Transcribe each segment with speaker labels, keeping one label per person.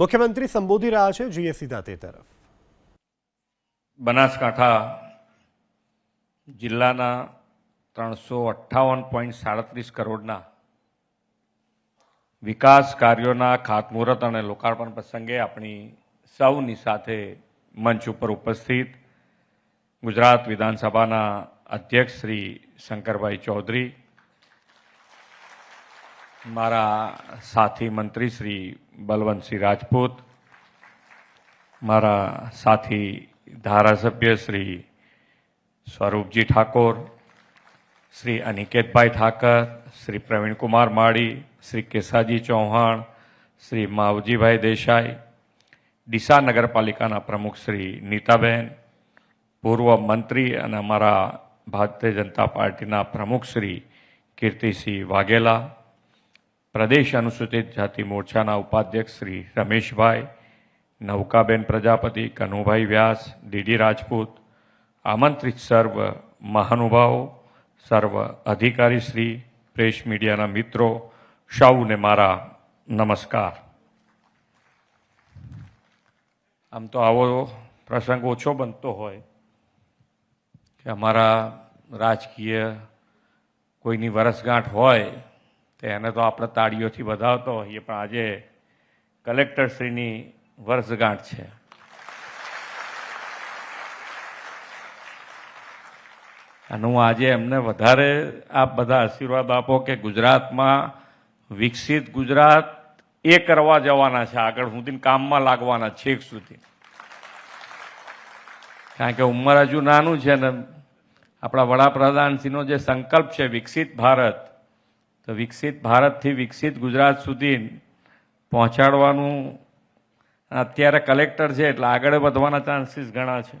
Speaker 1: મુખ્યમંત્રી સંબોધી રહ્યા છે જોઈએ સીધા તે તરફ.
Speaker 2: બનાસકાંઠા જિલ્લાના ત્રણસો અઠ્ઠાવન પોઈન્ટ સાડત્રીસ કરોડના વિકાસ કાર્યોના ખાતમુહૂર્ત અને લોકાર્પણ પ્રસંગે આપણી સૌની સાથે મંચ ઉપર ઉપસ્થિત ગુજરાત વિધાનસભાના અધ્યક્ષ શ્રી શંકરભાઈ ચૌધરી, મારા સાથી મંત્રી શ્રી બલવંતસિંહ રાજપૂત, મારા સાથી ધારાસભ્ય શ્રી સ્વરૂપજી ઠાકોર, શ્રી અનિકેતભાઈ ઠાકર, શ્રી પ્રવીણકુમાર માળી, શ્રી કેસાજી ચૌહાણ, શ્રી માવજીભાઈ દેસાઈ, ડીસા નગરપાલિકાના પ્રમુખ શ્રી નીતાબેન, પૂર્વ મંત્રી અને અમારા ભારતીય જનતા પાર્ટીના પ્રમુખ શ્રી કીર્તિસિંહ વાઘેલા પ્રદેશ અનુસૂચિત જાતિ મોરચાના ઉપાધ્યક્ષ શ્રી રમેશભાઈ, નૌકાબેન પ્રજાપતિ, કનુભાઈ વ્યાસ, ડીડી રાજપૂત, આમંત્રિત સર્વ મહાનુભાવો, સર્વ અધિકારી શ્રી, પ્રેસ મીડિયાના મિત્રો સૌને મારા નમસ્કાર. આમ તો આવો પ્રસંગ ઓછો બનતો હોય કે અમારા રાજકીય કોઈની વરસગાંઠ હોય તો એને તો આપણે તાળીઓથી વધાવતો હોઈએ, પણ આજે કલેક્ટરશ્રીની વર્ષગાંઠ છે. અને હું આજે એમને વધારે આપ બધા આશીર્વાદ આપો કે ગુજરાતમાં વિકસિત ગુજરાત એ કરવા જવાના છે. આગળ સુધી કામમાં લાગવાના છેક સુધી. કારણ કે ઉંમર હજુ નાનું છે ને આપણા વડાપ્રધાનશ્રીનો જે સંકલ્પ છે, વિકસિત ભારત તો વિકસિત ભારતથી વિકસિત ગુજરાત સુધી પહોંચાડવાનું અત્યારે કલેક્ટર છે, એટલે આગળ વધવાના ચાન્સીસ ઘણા છે.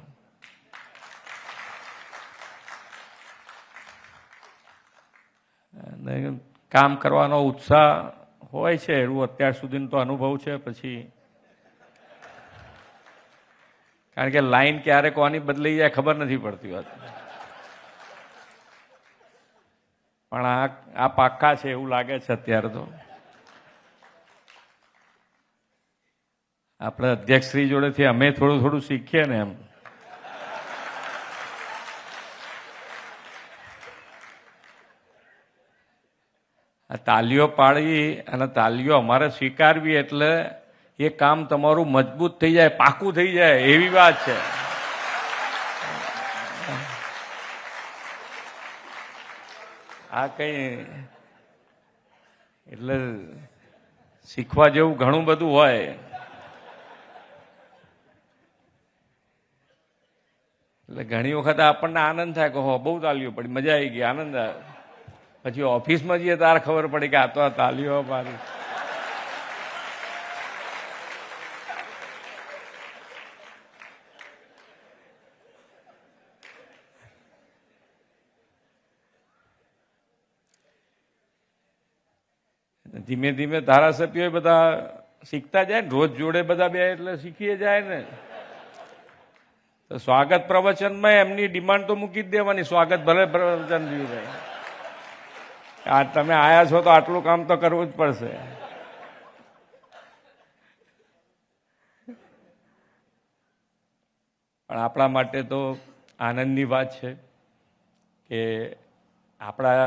Speaker 2: કામ કરવાનો ઉત્સાહ હોય છે, એવું અત્યાર સુધીનો તો અનુભવ છે, પછી કારણ કે લાઈન ક્યારે કોની બદલાઈ જાય ખબર નથી પડતી વાત. પણ આ આ પાક્કા છે એવું લાગે છે અત્યારે તો. આપણે અધ્યક્ષશ્રી જોડેથી અમે થોડું થોડું શીખીએ ને એમ. આ તાલીઓ પાડી અને તાલીઓ અમારે સ્વીકારવી એટલે એ કામ તમારું મજબૂત થઈ જાય, પાકું થઈ જાય એવી વાત છે. આ કઈ એટલે શીખવા જેવું ઘણું બધું હોય. એટલે ઘણી વખત આપણને આનંદ થાય કે, હો, બહુ તાલીઓ પડી. મજા આવી ગઈ, આનંદ આવે પછી ઓફિસમાં જઈએ તારે ખબર પડી કે આ તો આ તાલીઓ પાડી ધીમે ધીમે ધારાસભ્યો બધા શીખતા જાય ને, રોજ જોડે બધા બે એટલે શીખીએ જાય ને. તો સ્વાગત પ્રવચનમાં એમની ડિમાન્ડ તો મૂકી જ દેવાની, સ્વાગત ભલે પ્રવચન રહ્યું જાય આ તમે આયા છો તો આટલું કામ તો કરવું જ પડશે. પણ આપણા માટે તો આનંદની વાત છે કે આપણા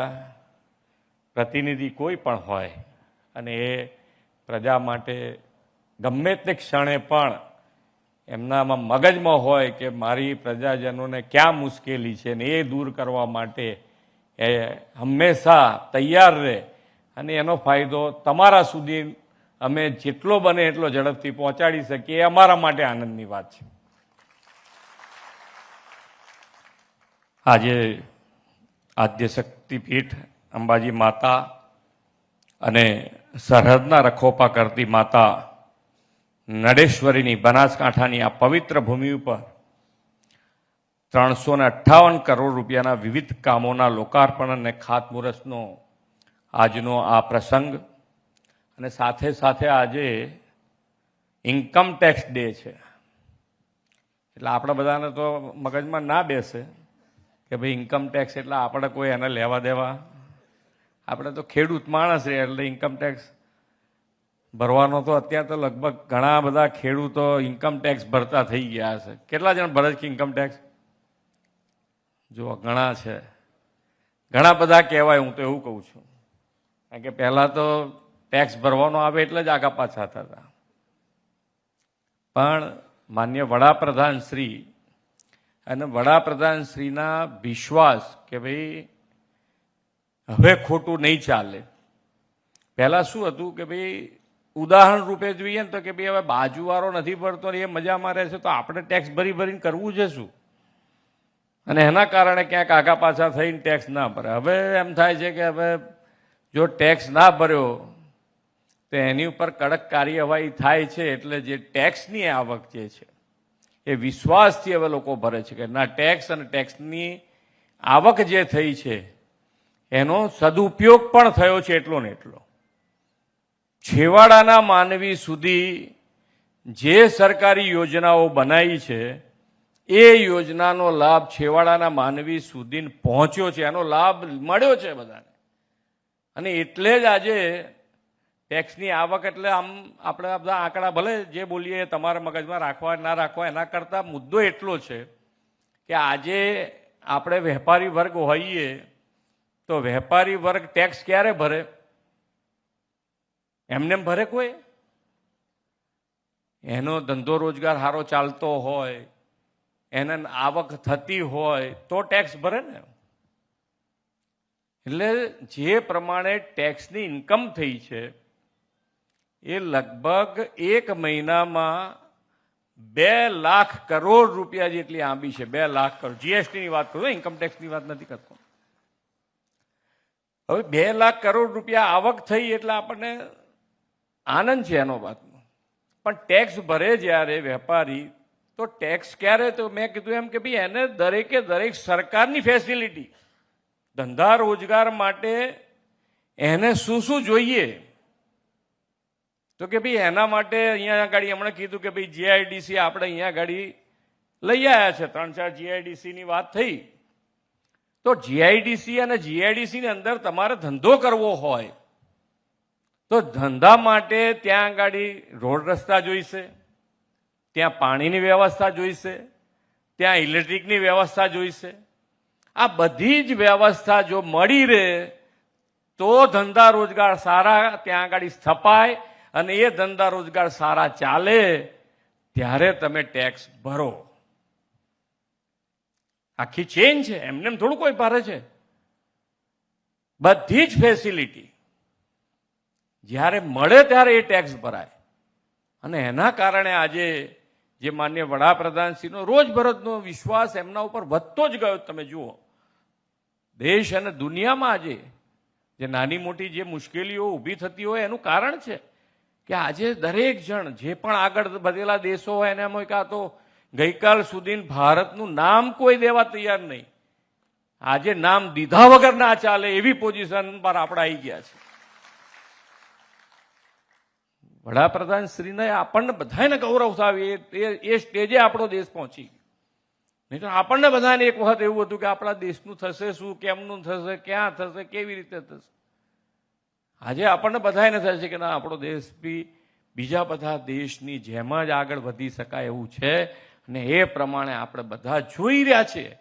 Speaker 2: પ્રતિનિધિ કોઈ પણ હોય અને એ પ્રજા માટે ગમે તે ક્ષણે પણ એમનામાં મગજમાં હોય કે મારી પ્રજાજનોને ક્યાં મુશ્કેલી છે ને એ દૂર કરવા માટે એ હંમેશા તૈયાર રહે. અને એનો ફાયદો તમારા સુધી અમે જેટલો બને એટલો ઝડપથી પહોંચાડી શકીએ, એ અમારા માટે આનંદની વાત છે. આજે આદ્ય શક્તિપીઠ અંબાજી માતા અને સરહદના રખોપા કરતી માતા નડેશ્વરીની બનાસકાંઠાની આ પવિત્ર ભૂમિ ઉપર ત્રણસો ને અઠ્ઠાવન કરોડ રૂપિયાના વિવિધ કામોના લોકાર્પણ અને ખાતમુહૂર્તનો આજનો આ પ્રસંગ. અને સાથે સાથે આજે ઇન્કમ ટેક્સ ડે છે. એટલે આપણા બધાને તો મગજમાં ના બેસે કે ભાઈ ઇન્કમ ટેક્સ એટલે આપણે કોઈ એને લેવા દેવા. આપણે તો ખેડૂત માણસ રહે એટલે ઇન્કમ ટેક્સ ભરવાનો તો અત્યારે તો લગભગ ઘણા બધા ખેડૂતો ઇન્કમટેક્સ ભરતા થઈ ગયા છે. કેટલા જણ ભરે છે ઇન્કમટેક્સ જો ઘણા છે. ઘણા બધા કહેવાય, હું તો એવું કહું છું. કારણ કે પહેલાં તો ટેક્સ ભરવાનો આવે એટલે જ આગા પાછા થતા પણ માન્ય વડાપ્રધાન શ્રી અને વડાપ્રધાન શ્રીના વિશ્વાસ કે ભાઈ હવે ખોટું નહીં ચાલે. પહેલાં શું હતું કે ભાઈ, ઉદાહરણ રૂપે જોઈએ ને તો કે ભાઈ, હવે બાજુવાળો નથી ભરતો ને એ મજામાં રહેશે, તો આપણે ટેક્સ ભરી ભરીને કરવું છે શું? અને એના કારણે ક્યાંક આગા પાછા થઈને ટેક્સ ના ભરે. હવે એમ થાય છે કે હવે જો ટેક્સ ના ભર્યો, તો એની ઉપર કડક કાર્યવાહી થાય છે એટલે જે ટેક્સની આવક જે છે, એ વિશ્વાસથી હવે લોકો ભરે છે કે ના ટેક્સ અને ટેક્સની આવક જે થઈ છે એનો સદુપયોગ પણ થયો છે એટલો ને એટલો. છેવાડાના માનવી સુધી જે સરકારી યોજનાઓ બનાવી છે, એ યોજનાનો લાભ છેવાડાના માનવી સુધી પહોંચ્યો છે. એનો લાભ મળ્યો છે બધાને. અને એટલે જ આજે ટેક્સની આવક એટલે આમ આપણે બધા આંકડા ભલે જે બોલીએ તમારા મગજમાં રાખવા ના રાખવા એના કરતાં મુદ્દો એટલો છે કે આજે આપણે વેપારી વર્ગ હોઈએ તો વેપારી વર્ગ ટેક્સ ક્યારે ભરે? એમને ભરે કોઈ? એનો ધંધો રોજગાર સારો ચાલતો હોય, એને આવક થતી હોય, તો ટેક્સ ભરે ને એટલે જે પ્રમાણે ટેક્સની ઇન્કમ થઈ છે, એ લગભગ એક મહિનામાં બે લાખ કરોડ રૂપિયા જેટલી આંબી છે. બે લાખ કરોડ. જીએસટીની વાત કરું ઇન્કમ ટેક્સની વાત નથી કરતો. હવે બે લાખ કરોડ રૂપિયા આવક થઈ એટલે આપણને આનંદ છે એનો વાતનો. પણ ટેક્સ ભરે જ્યારે વેપારી, તો ટેક્સ ક્યારે? તો મેં કીધું એમ કે ભાઈ એને દરેકે દરેક સરકારની ફેસિલિટી ધંધા રોજગાર માટે એને શું શું જોઈએ? તો કે ભાઈ એના માટે અહીંયા આગળ હમણાં કીધું કે ભાઈ જીઆઈડીસી આપણે અહીંયા આગળ લઈ આવ્યા છે. ત્રણ ચાર જીઆઈડીસીની વાત થઈ. તો જીઆઈડીસી અને જીઆઈડીસી ની અંદર તમારે ધંધો કરવો હોય, તો ધંધા માટે ત્યાં આગળ રોડ રસ્તા જોઈશે, ત્યાં પાણીની વ્યવસ્થા જોઈશે, ત્યાં ઇલેક્ટ્રિકની વ્યવસ્થા જોઈશે. આ બધી જ વ્યવસ્થા જો મળી રહે, તો ધંધા રોજગાર સારા ત્યાં આગળ સ્થપાય અને એ ધંધા રોજગાર સારા ચાલે, ત્યારે તમે ટેક્સ ભરો. આખી ચેન છે, એમને એમ થોડું કોઈ ભારે છે. બધી જ ફેસિલિટી જ્યારે મળે ત્યારે એ ટેક્સ ભરાય. અને એના કારણે આજે જે માન્ય વડાપ્રધાનશ્રીનો રોજબરોજનો વિશ્વાસ એમના ઉપર વધતો જ ગયો. તમે જુઓ, દેશ અને દુનિયામાં આજે જે નાની મોટી જે મુશ્કેલીઓ ઊભી થતી હોય એનું કારણ છે કે આજે દરેક જણ જે પણ આગળ વધેલા દેશો હોય, એને એમ કે તો ગઈકાલ સુધી ભારતનું નામ કોઈ દેવા તૈયાર નહીં. આજે નામ દીધા વગર ના ચાલે એવી પોઝિશન પર આપણે આવી ગયા છે. વડાપ્રધાન શ્રીને આપણને બધાને ગૌરવ થાય એ એ સ્ટેજે આપણો દેશ પહોંચી નહીં તો આપણને બધાને એક વખત એવું હતું કે આપણા દેશનું થશે શું, કેમનું થશે, ક્યાં થશે, કેવી રીતે થશે. આજે આપણને બધાને થશે કે ના, આપણો દેશ બી બીજા બધા દેશની જેમ જ આગળ વધી શકાય એવું છે. અને એ પ્રમાણે આપણે બધા જોઈ રહ્યા છીએ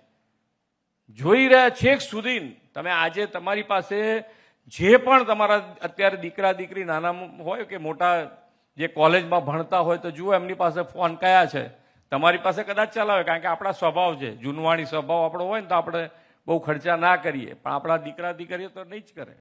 Speaker 2: જોઈ રહ્યા છેક સુધી તમે આજે તમારી પાસે જે પણ તમારા અત્યારે દીકરા, દીકરી, નાના હોય કે મોટા જે કોલેજમાં ભણતા હોય તો જુઓ એમની પાસે ફોન કયા છે. તમારી પાસે કદાચ ચલાવે કારણ કે આપણા સ્વભાવ છે. જૂનવાણી સ્વભાવ આપણો હોય ને તો આપણે બહુ ખર્ચા ના કરીએ. પણ આપણા દીકરા, દીકરીઓ તો નહીં જ કરે.